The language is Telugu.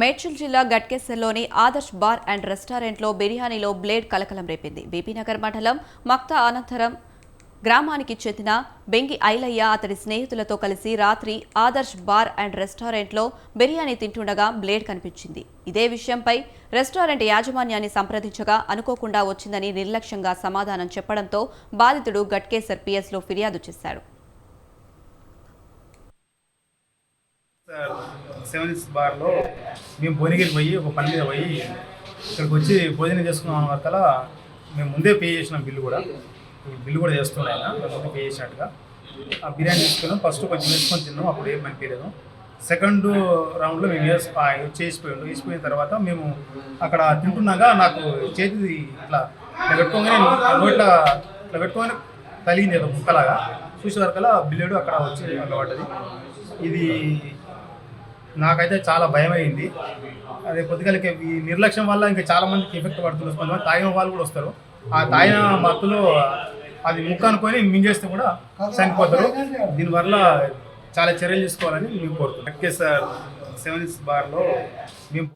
మేడ్చల్ జిల్లా గట్కేసర్లోని ఆదర్శ్ బార్ అండ్ రెస్టారెంట్లో బిర్యానీలో బ్లేడ్ కలకలం రేపింది. బీపీనగర్ మండలం మక్తా అనంతరం గ్రామానికి చెందిన బెంగి ఐలయ్య అతడి స్నేహితులతో కలిసి రాత్రి ఆదర్శ్ బార్ అండ్ రెస్టారెంట్లో బిర్యానీ తింటుండగా బ్లేడ్ కనిపించింది. ఇదే విషయంపై రెస్టారెంట్ యాజమాన్యాన్ని సంప్రదించగా అనుకోకుండా వచ్చిందని నిర్లక్ష్యంగా సమాధానం చెప్పడంతో బాధితుడు గట్కేసర్ పిఎస్లో ఫిర్యాదు చేశాడు సార్ సెవెన్స్ బార్లో మేము భువనగిరి పోయి ఒక పని మీద పోయి ఇక్కడికి వచ్చి భోజనం చేసుకున్నాం వరకల మేము ముందే పే చేసినాం బిల్లు కూడా. బిల్లు కూడా చేస్తుండే ఆయన ముందే పే చేసినట్టుగా. ఆ బిర్యానీ తీసుకున్నాం ఫస్ట్ కొంచెం వేసుకొని తిన్నాం అప్పుడు ఏం అనిపించలేదు. సెకండ్ రౌండ్లో మేము వేసి చేసిపోయాడు. వేసిపోయిన తర్వాత మేము అక్కడ తింటున్నాగా నాకు చేతి ఇట్లా ఇట్లా పెట్టుకోగానే నోట్ల ఇట్లా పెట్టుకోగానే తలిగింది ముక్కలాగా. చూసే వరకల్లా బిల్లుడు అక్కడ వచ్చి అక్కడ పడ్డది ఇది నాకైతే చాలా భయం అయింది అదే కొద్దిగా ఈ నిర్లక్ష్యం వల్ల ఇంకా చాలా మందికి ఎఫెక్ట్ పడుతుంది కొంతమంది తాగిన వాళ్ళు కూడా వస్తారు. ఆ తాగిన మత్తులో అది ముక్క అనుకొని మింగేస్తే కూడా చనిపోతారు. దీనివల్ల చాలా చర్యలు తీసుకోవాలని మేము కోరుతున్నాం. సార్. సెవెన్స్ బార్లో మేము